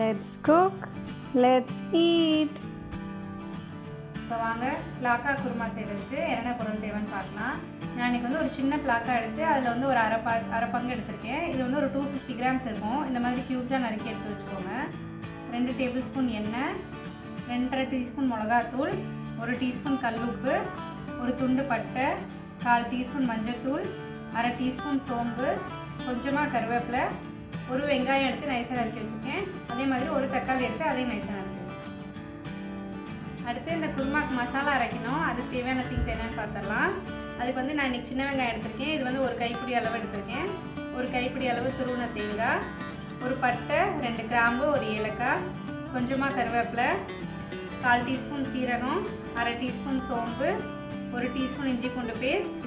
Let's cook let's eat இப்போ வாங்க பிளாக்கா குருமா செய்கிறதுக்கு என்னென்ன பொருள் தேவைன்னு பார்க்கலாம். நான் இன்றைக்கி வந்து ஒரு சின்ன பிளாக்கா எடுத்து அதில் வந்து ஒரு அரை பா அரை பங்கு எடுத்திருக்கேன். இது வந்து ஒரு டூ ஃபிஃப்டி கிராம்ஸ் இருக்கும். இந்த மாதிரி க்யூப்ஸாக நறுக்கி எடுத்து வச்சுக்கோங்க. ரெண்டு டேபிள் ஸ்பூன் எண்ணெய் ரெண்டரை டீஸ்பூன் மிளகாத்தூள் ஒரு டீஸ்பூன் கல்லுப்பு ஒரு துண்டு பட்டை கால் டீஸ்பூன் மஞ்சள்தூள் அரை டீஸ்பூன் சோம்பு கொஞ்சமாக கருவேப்பிலை ஒரு வெங்காயம் எடுத்து நைஸாக நறுக்கி வச்சுருக்கேன். அதே மாதிரி ஒரு தக்காளி எடுத்து அதையும் நைஸாக நறுக்கி அடுத்து இந்த குருமாக்கு மசாலா அரைக்கணும். அதுக்கு தேவையான திங்ஸ் என்னென்னு பார்த்துடலாம் அதுக்கு வந்து நான் இன்றைக்கி சின்ன வெங்காயம் எடுத்திருக்கேன். இது வந்து ஒரு கைப்பிடி அளவு எடுத்திருக்கேன். ஒரு கைப்பிடி அளவு துருவன தேங்காய் ஒரு பட்டை ரெண்டு கிராம்பு ஒரு ஏலக்காய் கொஞ்சமாக கருவேப்பிலை கால் டீஸ்பூன் சீரகம் அரை டீஸ்பூன் சோம்பு ஒரு டீஸ்பூன் இஞ்சி பூண்டு பேஸ்ட்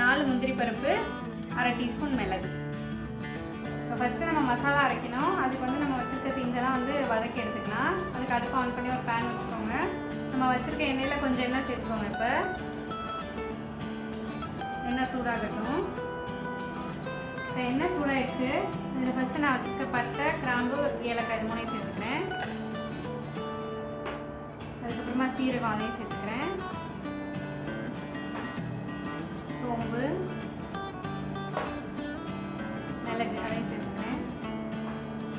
நாலு முந்திரி பருப்பு அரை டீஸ்பூன் மிளகு. இப்போ ஃபஸ்ட்டு நம்ம மசாலா அரைக்கணும். அதுக்கு வந்து நம்ம வச்சுருக்க திங்ஸ் வந்து வதக்கி எடுத்துக்கலாம். அதுக்கு அடுப்பு ஆன் பண்ணி ஒரு பேன் வச்சுக்கோங்க. நம்ம வச்சுருக்க எண்ணெயில் கொஞ்சம் எண்ணெய் சேர்த்துக்கோங்க இப்போ. எண்ணெய் சூடாகட்டும். இப்போ எண்ணெய் சூடாயிடுச்சு. இதில் ஃபஸ்ட்டு நான் வச்சுருக்க பட்டை கிராம்பு ஏலக்காய் இது மூணையும் சேர்த்துக்கிறேன். அதுக்கப்புறமா சீரகம் அதையும் சேர்த்துக்கிறேன்.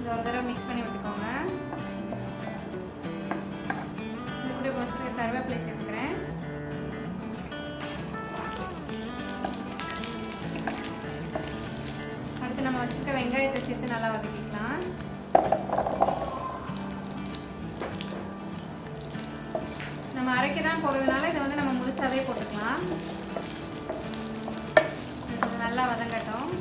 இது ஒரு தடவை மிக்ஸ் பண்ணி விட்டுக்கோங்க. இது கூட கொஞ்சம் கருவேப்பிலை சேர்த்துக்கிறேன். அடுத்து நம்ம வச்சுருக்க வெங்காயத்தை சேர்த்து நல்லா வதக்கிக்கலாம். நம்ம அரைக்க தான் போடுறதுனால இதை வந்து நம்ம முழுசாவே போட்டுக்கலாம். நல்லா வதங்கட்டும்.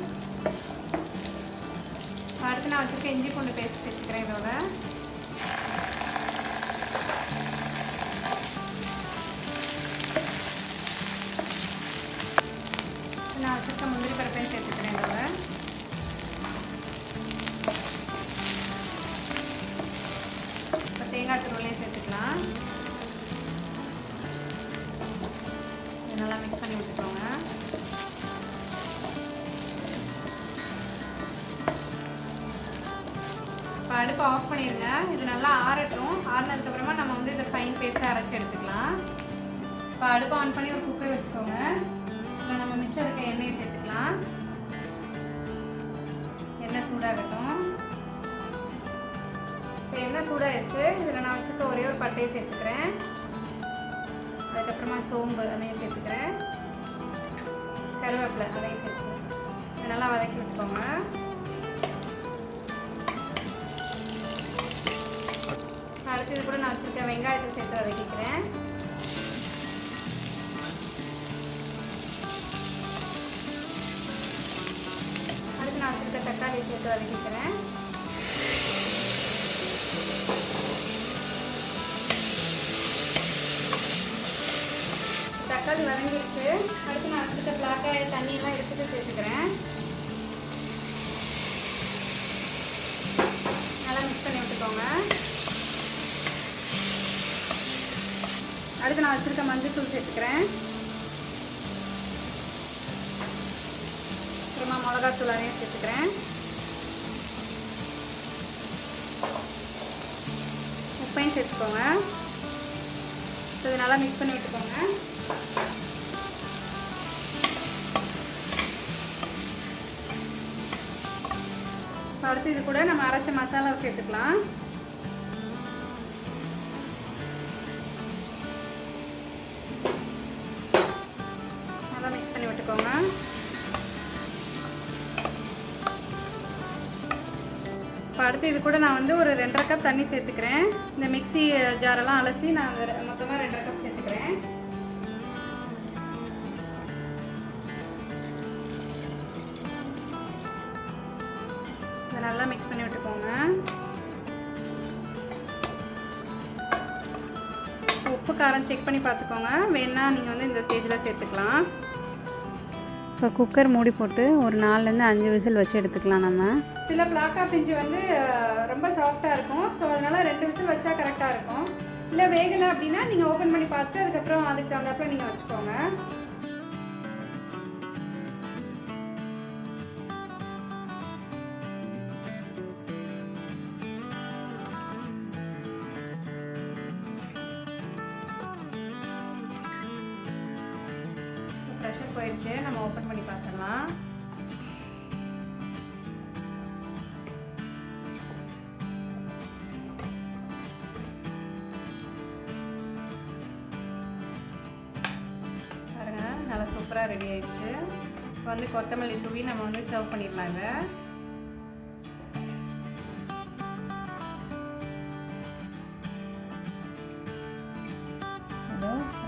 அடுத்து நான் வச்சுருக்க இஞ்சி பூண்டு பேஸ்ட் சேர்த்துக்கிறேன் இதோட. நான் வச்சுருக்க முந்திரி பருப்பையும் சேர்த்துக்கிறேன் இதோட. இப்போ தேங்காய் துருவலையும் சேர்த்துக்கலாம். நல்லா மிக்ஸ் பண்ணி விட்டு அடுப்பை ஆஃப் பண்ணிடுங்க இது நல்லா ஆறட்டும். ஆறினதுக்கப்புறமா நம்ம வந்து இதை ஃபைன் பேஸ்ட்டாக அரைச்சி எடுத்துக்கலாம். இப்போ அடுப்பு ஆன் பண்ணி ஒரு குக்கர் வச்சுக்கோங்க. இதில் நம்ம மிச்சம் இருக்க எண்ணெயை சேர்த்துக்கலாம். எண்ணெய் சூடாகட்டும். இப்போ எண்ணெய் சூடாகிடுச்சு இதில் நான் வச்சுருக்க ஒரே ஒரு பட்டையை சேர்த்துக்கிறேன். அதுக்கப்புறமா சோம்பு அதையும் சேர்த்துக்கிறேன். கருவேப்பிலை அதையும் சேர்த்துக்கிறேன். இதை நல்லா வதக்கி விட்டுக்கோங்க. அடுத்தது கூட நான் வச்சுருக்க வெங்காயத்தை சேர்த்து வதக்கிக்கிறேன். அடுத்து நான் வச்சுருக்க தக்காளி சேர்த்து வதக்கிக்கிறேன். தக்காளி வதங்கிருக்கு அடுத்து நான் வச்சுருக்க பிளாக்காய தண்ணியெல்லாம் எடுத்துட்டு சேர்த்துக்கிறேன். நல்லா மிக்ஸ் பண்ணி விட்டுக்கோங்க. அடுத்து நான் வச்சுருக்க மஞ்சள் தூள் சேர்த்துக்கிறேன். அப்புறமா மிளகாத்தூள் அதையும் சேர்த்துக்கிறேன். உப்பையும் சேர்த்துக்கோங்க. இது நல்லா மிக்ஸ் பண்ணி விட்டுக்கோங்க. அடுத்து இது கூட நம்ம அரைச்ச மசாலாவை சேர்த்துக்கலாம். இப்போ அடுத்து இது கூட நான் வந்து ஒரு ரெண்டரை கப் தண்ணி சேர்த்துக்கிறேன். இந்த மிக்ஸி ஜாரெல்லாம் அலசி நான் மொத்தமாக ரெண்டரை கப் சேர்த்துக்கிறேன். இதை நல்லா மிக்ஸ் பண்ணி விட்டுக்கோங்க. உப்பு காரம் செக் பண்ணி பார்த்துக்கோங்க. வேணால் நீங்கள் வந்து இந்த ஸ்டேஜில் சேர்த்துக்கலாம். இப்போ குக்கர் மூடி போட்டு ஒரு நாலுலேருந்து அஞ்சு விசில் வச்சு எடுத்துக்கலாம் நம்ம. சில பிளாக்கா பிஞ்சு வந்து ரொம்ப சாஃப்டாக இருக்கும். ஸோ அதனால் ரெண்டு விசில் வச்சா கரெக்டாக இருக்கும். இல்லை வேகலை அப்படின்னா நீங்கள் ஓப்பன் பண்ணி பார்த்து அதுக்கப்புறம் அதுக்கு தகுந்தாப்புல நீங்கள் வச்சுக்கோங்க. போயிடுச்சு நம்ம ஓப்பன் பண்ணி பார்த்துடலாம். பாருங்க நல்லா சூப்பராக ரெடி ஆயிடுச்சு. இப்போ வந்து கொத்தமல்லி தூவி நம்ம வந்து சர்வ் பண்ணிடலாங்க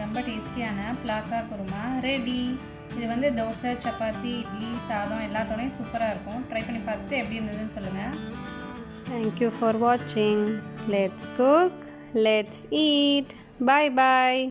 ரொம்ப டேஸ்டியான பிளாக்கா குருமா ரெடி இது வந்து தோசை சப்பாத்தி இட்லி சாதம் எல்லாத்தோடையும் சூப்பராக இருக்கும். ட்ரை பண்ணி பார்த்துட்டு எப்படி இருந்ததுன்னு சொல்லுங்கள் தேங்க்யூ ஃபார் வாட்சிங் let's cook let's eat bye bye